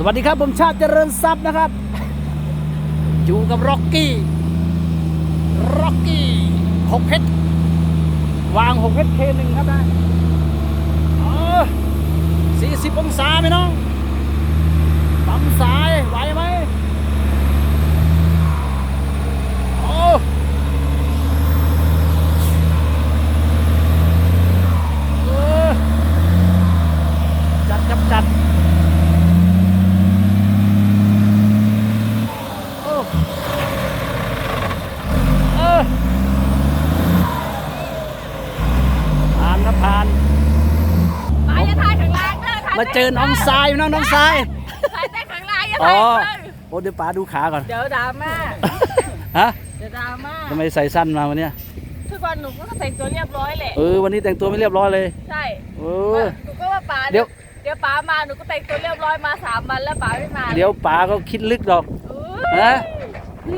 สวัสดีครับ ผมชาติเจริญทรัพย์นะครับ อยู่กับร็อกกี้ร็อกกี้หกเพชรวางหกเพชรเคหนึ่งครับนะสี่สิบองศาไหมน้องปั๊มสามโอ้เออจัดครับจัด โอ้เออผ่านครับผ่าน มาอย่าถ่ายข้างล่างเด้อค่ะ มาเจอน้องทรายน้องน้องทรายถ่ายแต่ข้างล่างอย่าอ๋อถ่ายข้างโอ้เดี๋ยวป๋าดูขาก่อน เดี๋ยวดราม่าฮะ เดี๋ยวดราม่าทำไมใส่สั้นมาวันเนี้ยทุกวันหนูก็แต่งตัวเรียบร้อยแหละ เออ วันนี้แต่งตัวไม่เรียบร้อยเลย ใช่เออหนูก็ว่าป๋าเดี๋ยว เดี๋ยวป๋ามา หนูก็แต่งตัวเรียบร้อยมาสามวันแล้วป๋าไม่มาเดี๋ยวป๋าก็คิดลึกดอกอุ๊ยฮะ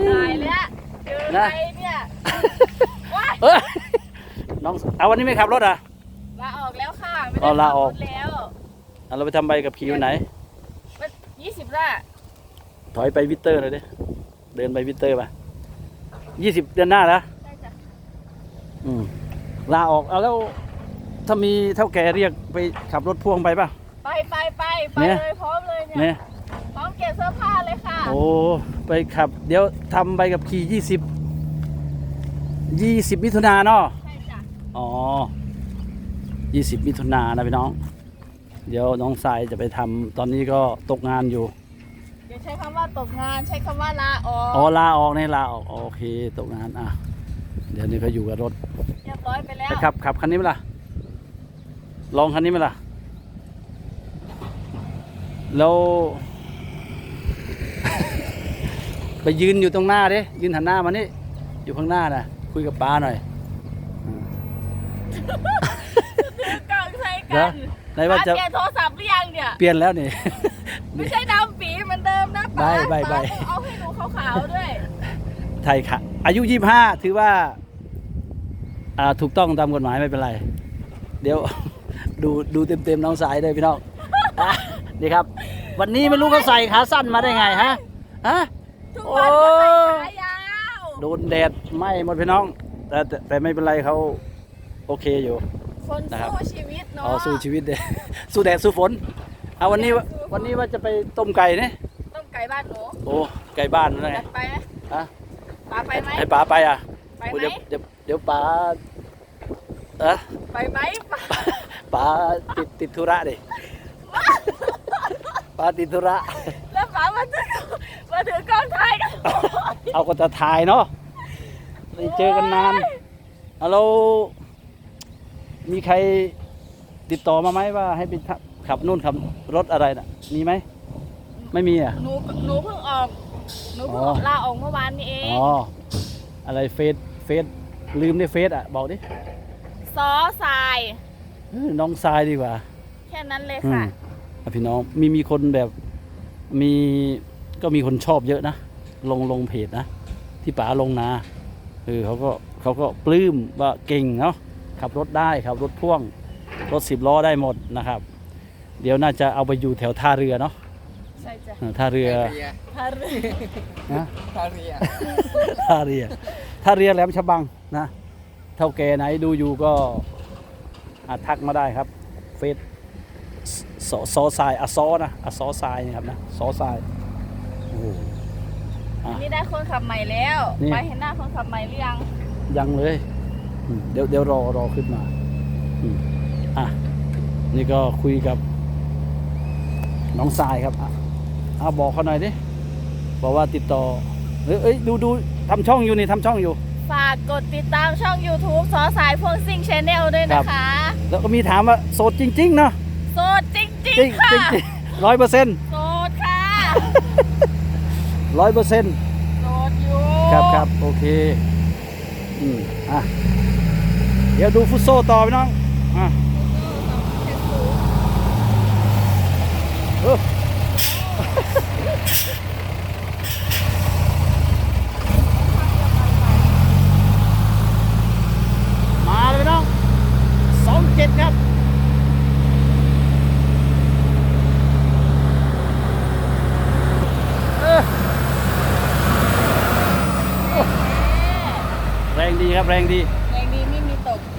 ตายแล้วเจอนะใครเนี่ยว้ายเออน้อง เอาวันนี้ไม่ขับรถอะลาออกแล้วค่ะไม่อ๋ได้อลาออกขับรถแล้ว เอาเราไปทำใบกับขี่วันไหน ยี่สิบละถอยไปวิเตอร์เลยดิเดินไปวิเตอร์ไปยี่สิบเดือนหน้าแล้วใช่จ้ะอืมลาออกเอาแล้วถ้ามีเท่าแก่เรียกไปขับรถพ่วงไปป่ะ ไปไปไปไปเนี่ย เลยพร้อมเลยเนี่ยเนี่ยพร้อมเก็บเสื้อผ้าเลยค่ะโอ้ ไปขับ เดี๋ยวทำใบกับขี่ยี่สิบยี่สิบมิถุนาเนาะ ใช่จ้ะอ๋อยี่สิบมิถุนานะพี่น้อง เดี๋ยวน้องสายจะไปทำตอนนี้ก็ตกงานอยู่อย่าใช้คำว่าตกงานใช้คำว่าลาออกอ๋อลาออกในลาออกโอเคตกงานอะเดี๋ยวนี้เขาอยู่กับรถเรียบร้อยไปแล้วไปขับขับคันนี้ไหมล่ะ ลองคันนี้ไหมล่ะ แล้ว ไปยืนอยู่ตรงหน้าดิยืนหันหน้ามานี่อยู่ข้างหน้านะคุยกับป้าหน่อยกล่องใช้เดี๋กัยวนไห นว่าจะเปลี่ยนโทรศัพท์หรือยังเนี่ยเปลี่ยนแล้วนี่ ไม่ใช่ดำปีเหมือนเดิมนะป้าได้ได้ได้ป้าต้องเอาให้หนูขาวๆด้วยไทยค่ะ อายุยี่ห้าถือว่าอ่าถูกต้องตามกฎหมายไม่เป็นไร เดี๋ยวดูดูเต็มเต็มๆน้องสายเลยพี่น้องอะนี่ครับ วันนี้ไม่รู้เขาใส่ขาสั้นมาได้ไงฮะฮะทุกวันก็ใส่โอ้ขายาวโดนแดดไหม้หมดพี่น้อง แต่แต่แต่ไม่เป็นไรเขาโอเคอยู่ คนนะครับสู้ชีวิตเนาะอ๋อสู้ชีวิตเด้ สู้แดดสู้ฝนเอาวันนี้วันนี้ว่าจะไปต้มไก่เนี่ยต้มไก่บ้านหนูโอ้ไก่บ้านนั่นไงจัดไปไหมฮะป้าไปไหมให้ป๋าไปอะไปโอ้ไหมเดี๋ยวเดี๋ยวเดี๋ยวป๋าเอะไปไหมป้าป๋าติดติดธุระดิป๋าติดธุระแล้วป้ามาถือมาถือกล้องถ่ายกันเอาก็จะถ่ายเนาะไม่เจอกันนานเอาเรา มีใครติดต่อมาไหมว่าให้ไปทำขับนู่นขับรถอะไรน่ะ มีไหม ไม่มีอะ หนูหนูเพิ่งออกหนูเพิ่งอ๋อลาออกเมื่อวานนี้เองอ๋อ อะไรเฟซเฟซลืมในเฟซอะ บอกดิซอสายเออน้องทรายดีกว่า แค่นั้นเลยอืค่ะมอะพี่น้องมีมีคนแบบมีก็มีคนชอบเยอะนะ ลงลงเพจนะ ที่ป๋าลงนาเออเขาก็เขาก็ปลื้มว่าเก่งเนาะ ขับรถได้ขับรถพ่วงรถสิบล้อได้หมดนะครับ เดี๋ยวน่าจะเอาไปอยู่แถวท่าเรือเนาะใช่จ้ะเออท่าเรือพาเรือนะทาเรียท่าเรือท่าเรือแหลมฉบังนะเท่าแกไหนดูอยู่ก็อาทักมาได้ครับเฟซสซอทรายอะซอนะอะซอทรายนะครับนะซอทรายโอ้โหอะ นี่ได้คนขับใหม่แล้ว นี่ ไปเห็นหน้าคนขับใหม่หรือยัง ยังเลยอืม เดี๋ยวเดี๋ยวรอรอขึ้นมาอืมอะนี่ก็คุยกับ น้องทรายครับอะอะบอกเขาหน่อยดิบอกว่าติดต่อเอ้ยเอ้ยดูดูทำช่องอยู่นี่ทำช่องอยู่ ฝากกดติดตามช่อง YouTube ซอสายพวงซิงชาแนลด้วยนะคะ แล้วก็มีถามว่าโสดจริง ๆ เนาะโสดจริงจริงๆค่ะจริงจริงร้อยเปอร์เซ็นต์โสดค่ะร้อยเปอร์เซ็นต์โสดอยู่ ครับครับโอเค อืมอะเเดี๋ยวดูฟุตโซ่ต่อไปน้องอะมาเลยน้องสองเจ็ดครับแรงดีครับ แรงดี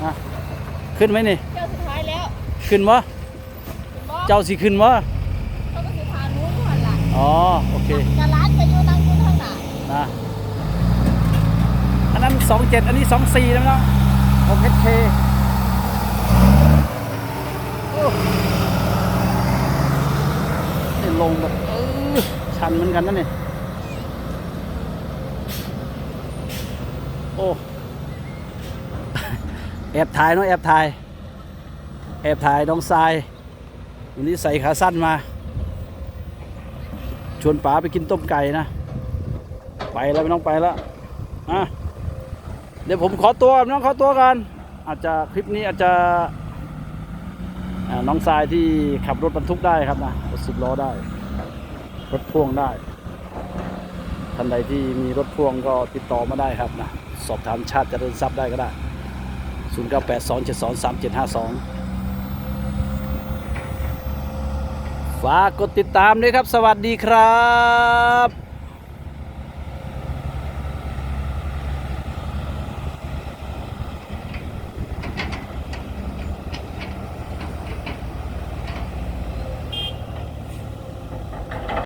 อะขึ้นไหมนี่เจ้าสุดท้ายแล้วขึ้นวะคุณบอสเจ้าสิขึ้นวะเขาก็สิพานู้นผ่านหลังอ๋อ โอเคจะร้านจะอยู่นั่งอยู่ข้างหน้านะอันนั้นสองเจ็ดอันนี้สองสี่นะน้องของเพชรเคโอ้นี่ลงแบบเออชันเหมือนกันนะเนี่ยโอ้ แอบถ่ายเนาะแอบถ่าย แอบถ่ายน้องทราย วันนี้ใส่ขาสั้นมา ชวนป๋าไปกินต้มไก่นะ ไปแล้วไม่ต้องไปแล้วอะเดี๋ยวผมขอตัวน้องขอตัวกัน อาจจะคลิปนี้อาจจะน้องทรายที่ขับรถบรรทุกได้ครับนะรถสิบล้อได้ รถพ่วงได้ท่านใดที่มีรถพ่วงก็ติดต่อมาได้ครับนะ สอบถามชาติจเจริญทรัพย์ได้ก็ได้ 0 9 8 2 7 2 3 7 5 2 ฝากกดติดตามด้วยครับ สวัสดีครับ